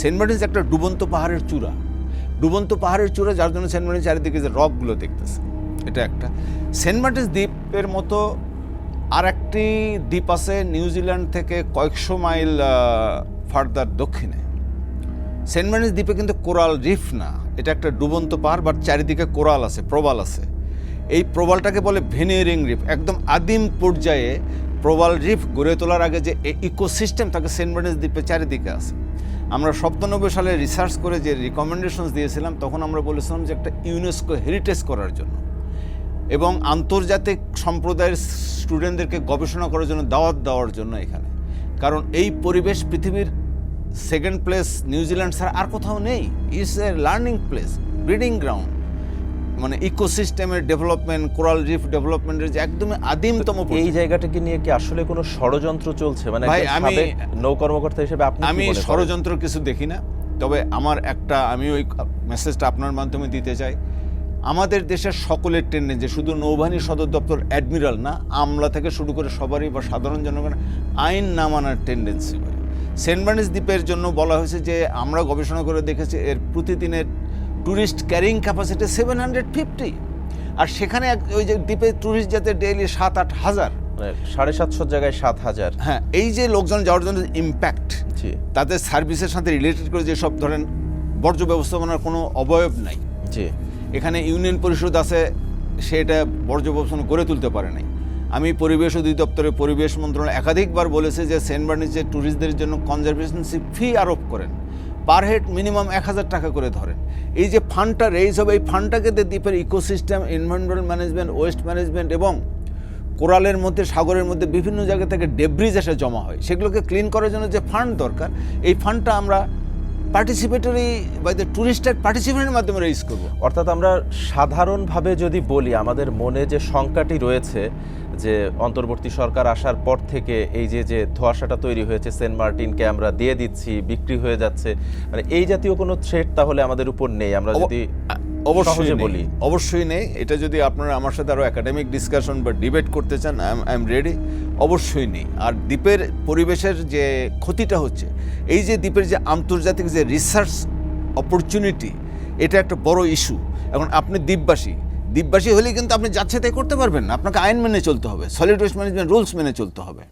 Saint Martin's একটা ডুবন্ত পাহাড়ের চূড়া। ডুবন্ত পাহাড়ের চূড়া, যার জন্য সেন্ট মার্টিন চারিদিকে যে রকগুলো দেখতেছে। এটা একটা। সেন্ট মার্টিনস দ্বীপের মতো আর একটি দ্বীপ আছে নিউজিল্যান্ড থেকে কয়েকশো মাইল ফার্দার দক্ষিণে। সেন্ট মার্টিনস দ্বীপে কিন্তু কোরাল রিফ না। এটা একটা ডুবন্ত পাহাড় বাট চারিদিকে কোরাল আছে, প্রবাল আছে। এই প্রবালটাকে বলে ভেনিয়ারিং রিফ। একদম আদিম পর্যায়ে প্রবাল রিফ গড়ে তোলার আগে যে ইকোসিস্টেম তাকে সেন্ট মার্টিনস দ্বীপের চারিদিকে আছে। আমরা সপ্তানব্বই সালে রিসার্চ করে যে রিকমেন্ডেশনস দিয়েছিলাম, তখন আমরা বলেছিলাম যে একটা ইউনেস্কো হেরিটেজ করার জন্য এবং আন্তর্জাতিক সম্প্রদায়ের স্টুডেন্টদেরকে গবেষণা করার জন্য, দাওয়াত দেওয়ার জন্য এখানে। কারণ এই পরিবেশ পৃথিবীর সেকেন্ড প্লেস নিউজিল্যান্ড ছাড়া আর কোথাও নেই। It's a learning place breeding ground মানে ইকোসিস্টেমের ডেভেলপমেন্ট কোরাল রিফ ডেভেলপমেন্টের যে একদমই আদিমতম এই জায়গাটাকে নিয়ে কি আসলে কোনো ষড়যন্ত্র চলছে? মানে ভাই, আমি- নৌ কর্মকর্তা হিসেবে আপনি আমি ষড়যন্ত্র কিছু দেখি না তবে আমার একটা আমি ওই মেসেজটা আপনার মাধ্যমে দিতে চাই। আমাদের দেশের সকলের টেন্ডেন্সি শুধু নৌবাহিনী সদর দপ্তর অ্যাডমিরাল না আমলা থেকে শুরু করে সবারই বা সাধারণ জনগণের আইন না মানার টেন্ডেন্সি সেন্ট মার্টিনস দ্বীপের জন্য বলা হয়েছে যে আমরা গবেষণা করে দেখেছি এর প্রতিদিনের tourist carrying capacity seven hundred fifty আর সেখানে ওই যে দ্বীপে ট্যুরিস্ট যাতে ডেইলি সাত আট হাজার। মানে সাড়ে সাতশো জায়গায় সাত হাজার। হ্যাঁ এই যে লোকজন যাওয়ার জন্য ইম্প্যাক্ট তাদের সার্ভিসের সাথে রিলেটেড করে যেসব ধরেন বর্জ্য ব্যবস্থাপনার কোনো অবয়ব নাই। জি। এখানে ইউনিয়ন পরিষদ আছে সেটা বর্জ্য ব্যবস্থাপনা গড়ে তুলতে পারে নাই। আমি পরিবেশ অধিদপ্তরে পরিবেশ মন্ত্রণালয় একাধিকবার বলেছে যে সেন্ট বার্নিজে ট্যুরিস্টদের জন্য কনজারভেশনশিপ ফি আরোপ করেন। পার হেড মিনিমাম এক হাজার টাকা করে ধরেন। এই যে ফান্ডটা রেইজ হবে, এই ফান্ডটাকে দ্বীপের ecosystem environmental management waste management এবং কোরালের মধ্যে, সাগরের মধ্যে বিভিন্ন জায়গা থেকে ডেব্রিজ এসে জমা হয়। সেগুলোকে ক্লিন করার জন্য যে ফান্ড দরকার, এই ফান্ডটা আমরা পার্টিসিপেটরি দ্য ট্যুরিস্টের পার্টিসিপেটের মাধ্যমে রেইজ করব। অর্থাৎ আমরা সাধারণভাবে যদি বলি, আমাদের মনে যে শঙ্কাটি রয়েছে যে অন্তর্বর্তী সরকার আসার পর থেকে এই যে যে ধোঁয়াশাটা তৈরি হয়েছে সেন্ট মার্টিনকে আমরা দিয়ে দিচ্ছি বিক্রি হয়ে যাচ্ছে মানে এই জাতীয় কোনো থ্রেট তাহলে আমাদের উপর নেই আমরা যদি অবশ্যই বলি। অবশ্যই নেই এটা যদি আপনারা আমার সাথে আরও একাডেমিক ডিসকাশন বা ডিবেট করতে চান আই এম রেডি অবশ্যই নেই। আর দ্বীপের পরিবেশের যে ক্ষতিটা হচ্ছে এই যে দ্বীপের যে আন্তর্জাতিক যে রিসার্চ অপরচুনিটি এটা একটা বড় ইস্যু এখন আপনি দ্বীপবাসী দ্বীপবাসী হলে কিন্তু আপনি যাচ্ছে তাই করতে পারবেন আপনাকে আইন মেনে চলতে হবে। সলিড ওয়েস্ট ম্যানেজমেন্ট রুলস মেনে চলতে হবে।